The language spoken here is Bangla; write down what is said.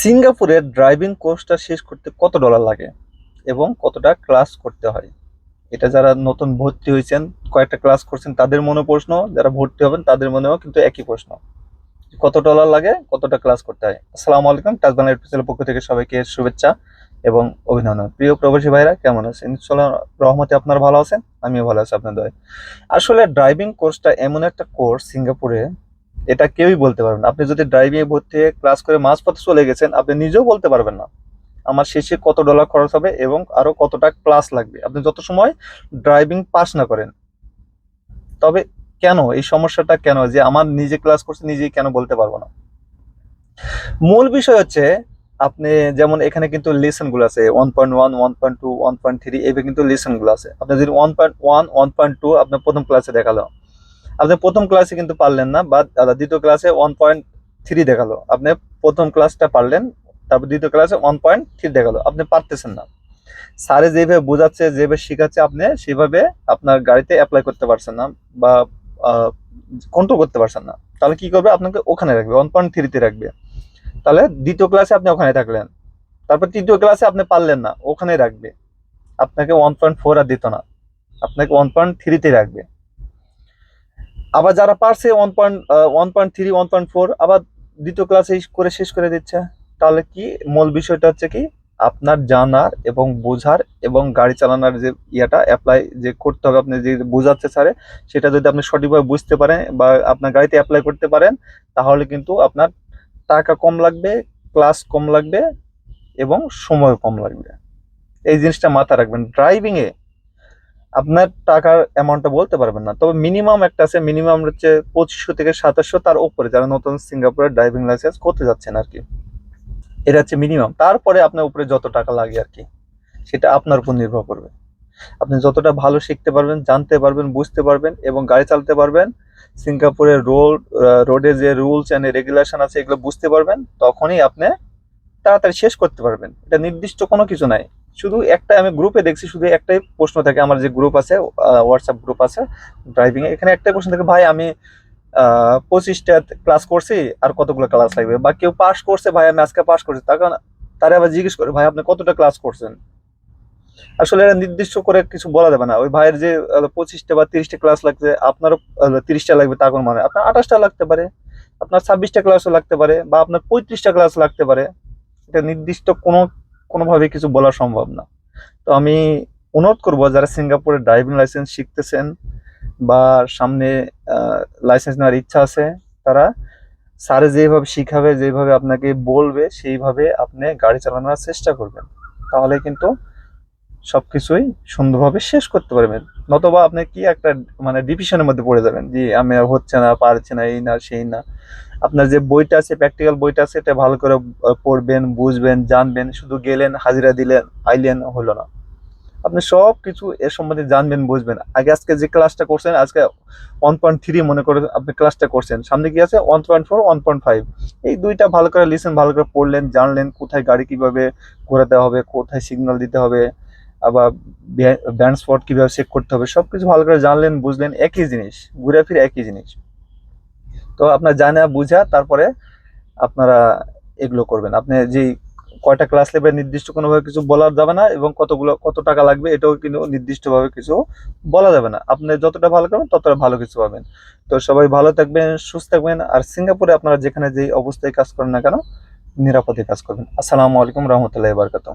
সিঙ্গাপুরের ড্রাইভিং কোর্সটা শেষ করতে কত ডলার লাগে? এবং কতটা ক্লাস করতে হয়? এটা যারা নতুন ভর্তি হয়েছেন, কয়েকটা ক্লাস করছেন, তাদের মনে প্রশ্ন, যারা ভর্তি হবেন, তাদের মনেও কিন্তু একই প্রশ্ন। কত ডলার লাগে, কতটা ক্লাস করতে হয়? আসসালামু আলাইকুম টাজবান এডুকেশনের পক্ষ থেকে সবাইকে শুভেচ্ছা এবং অভিনন্দন। প্রিয় প্রবাসী ভাইরা, কেমন আছেন? রহমতে আপনারা ভালো আছেন, আমিও ভালো আছি, আপনাদের আসলে ড্রাইভিং কোর্সটা এমন একটা কোর্স, সিঙ্গাপুরে এটা কেউই বলতে পারবেন না। আপনি যদি ড্রাইভিং এ ভর্তি হয়ে ক্লাস করে মাঝপথে চলে গেছেন, আপনি নিজেও বলতে পারবেন না। আমার শেষে কত ডলার খরচ হবে এবং আরও কতটা ক্লাস লাগবে। আপনি যত সময় ড্রাইভিং পাস না করেন, তবে কেন? এই সমস্যাটা কেন? যে আমার নিজে ক্লাস করছে, নিজেই কেন বলতে পারব না? মূল বিষয় হচ্ছে, আপনি যেমন এখানে কিন্তু লেসনগুলো আছে one point one one point two one point three এভাবে কিন্তু লেসনগুলো আছে। আপনি যদি one point one one point two আপনার প্রথম ক্লাসে দেখাল আপনি প্রথম ক্লাসে কিন্তু পারলেন না, বা দ্বিতীয় ক্লাসে ওয়ান পয়েন্ট থ্রি দেখাল। আপনি প্রথম ক্লাসটা পারলেন, তারপর দ্বিতীয় ক্লাসে ওয়ান পয়েন্ট থ্রি দেখাল। আপনি পারতেছেন না। স্যারে যেভাবে বোঝাচ্ছে, যেভাবে শেখাচ্ছে আপনি, সেভাবে আপনার গাড়িতে অ্যাপ্লাই করতে পারছেন না, বা কন্ট্রোল করতে পারছেন না। তাহলে কি করবে? আপনাকে ওখানে রাখবে ওয়ান পয়েন্ট থ্রিতে রাখবে। তাহলে দ্বিতীয় ক্লাসে আপনি ওখানে থাকলেন। তারপর তৃতীয় ক্লাসে আপনি পারলেন না, ওখানে রাখবে। আপনাকে ওয়ান পয়েন্ট ফোর আর দিত না। আপনাকে ওয়ান পয়েন্ট থ্রিতে রাখবে। আবার যারা পারছে one point one point three one point four আবার দ্বিতীয় ক্লাসে করে শেষ করে দিচ্ছে। তাহলে কি? মূল বিষয়টা হচ্ছে কি? আপনার জানার এবং বোঝার এবং গাড়ি চালানোর যে ইয়েটা অ্যাপ্লাই যে করতে হবে আপনি যে বোঝাচ্ছে স্যারে সেটা যদি আপনি সঠিকভাবে বুঝতে পারেন বা আপনার গাড়িতে অ্যাপ্লাই করতে পারেন, তাহলে কিন্তু আপনার টাকা কম লাগবে ক্লাস কম লাগবে এবং সময় কম লাগবে। এই জিনিসটা মাথায় রাখবেন। ড্রাইভিং এ আপনার টাকার অ্যামাউন্টটা বলতে পারবেন না। তবে মিনিমাম একটা আছে মিনিমাম হচ্ছে পঁচিশশো থেকে সাতাশশো, তার উপরে যারা নতুন সিঙ্গাপুরের ড্রাইভিং লাইসেন্স করতে যাচ্ছেন আর কি এটা হচ্ছে মিনিমাম তারপরে আপনার উপরে যত টাকা লাগে আর কি সেটা আপনার উপর নির্ভর করবে। আপনি যতটা ভালো শিখতে পারবেন, জানতে পারবেন, বুঝতে পারবেন এবং গাড়ি চালাতে পারবেন, সিঙ্গাপুরের রোড রোডে যে রুলস অ্যান্ড রেগুলেশন আছে, এগুলো বুঝতে পারবেন, তখনই আপনি তাড়াতাড়ি শেষ করতে পারবেন। এটা নির্দিষ্ট কোনো কিছু নাই। শুধু একটা আমি গ্রুপে দেখছি, শুধু একটাই প্রশ্ন থাকে, আমার যে গ্রুপ আছে হোয়াটসঅ্যাপ গ্রুপ আছে ড্রাইভিং এখানে একটাই প্রশ্ন থাকে, ভাই, আমি পঁচিশটা ক্লাস করছি, আর কতগুলো ক্লাস লাগবে? বা কেউ পাস করছে, ভাই, আমি আজকে পাস করছি। তখন তারা আবার জিজ্ঞেস করে, ভাই, আপনি কতটা ক্লাস করছেন? আসলে এটা নির্দিষ্ট করে কিছু বলা যাবে না। ওই ভাইয়ের যে পঁচিশটা বা তিরিশটা ক্লাস লাগছে, আপনারও তিরিশটা লাগবে তা কোনো মানে আপনার আঠাশটা লাগতে পারে, আপনার ছাব্বিশটা ক্লাসও লাগতে পারে, বা আপনার পঁয়ত্রিশটা ক্লাস লাগতে পারে। এটা নির্দিষ্ট কোনো কোনোভাবে কিছু বলা সম্ভব না। তো আমি অনুরোধ করব, যারা সিঙ্গাপুরে ড্রাইভিং লাইসেন্স শিখতেছেন বা সামনে লাইসেন্স নেওয়ার ইচ্ছা আছে, তারা স্যারে যেভাবে শিখাবে, যেভাবে আপনাকে বলবে, সেইভাবে আপনি গাড়ি চালানোর চেষ্টা করবেন। তাহলে কিন্তু সবকিছুই সুন্দরভাবে শেষ করতে পারবেন। নতবা আপনি কি একটা মানে ডিভিশনের মধ্যে পড়ে যাবেন যে আমি হচ্ছে না, পারছি না, এই না, সেই না। আপনার যে বইটা আছে প্র্যাকটিক্যাল বইটা আছে, এটা ভালো করে পড়বেন, বুঝবেন, জানবেন, শুধু গেলেন, হাজিরা দিলেন, আইলেন, হলো না। আপনি সব কিছু এর সম্বন্ধে জানবেন, বুঝবেন। আগে আজকে যে ক্লাসটা করছেন, আজকে ওয়ান পয়েন্ট থ্রি মনে করে আপনি ক্লাসটা করছেন। সামনে কি আছে? One point four one point five এই দুইটা ভালো করে লিসেন ভালো করে পড়লেন, জানলেন কোথায় গাড়ি কীভাবে ঘোরাতে হবে, কোথায় সিগন্যাল দিতে হবে আবার ব্যান্ড স্পট কীভাবে চেক করতে হবে সব কিছু ভালো করে জানলেন, বুঝলেন, একই জিনিস, ঘুরে ফিরে একই জিনিস। তো আপনার জানা, বুঝা, তারপরে আপনারা এগুলো করবেন। আপনি যে কয়টা ক্লাস নেবে নির্দিষ্ট কোনোভাবে কিছু বলা যাবে না এবং কতগুলো, কত টাকা লাগবে, এটাও কিন্তু নির্দিষ্টভাবে কিছু বলা যাবে না। আপনি যতটা ভালো করবেন, ততটা ভালো কিছু পাবেন। তো সবাই ভালো থাকবেন, সুস্থ থাকবেন, আর সিঙ্গাপুরে আপনারা যেখানে যেই অবস্থায় কাজ করেন না কেন, নিরাপদে কাজ করবেন। আসসালামু আলাইকুম রহমতুল্লাহ বারকাতুহ।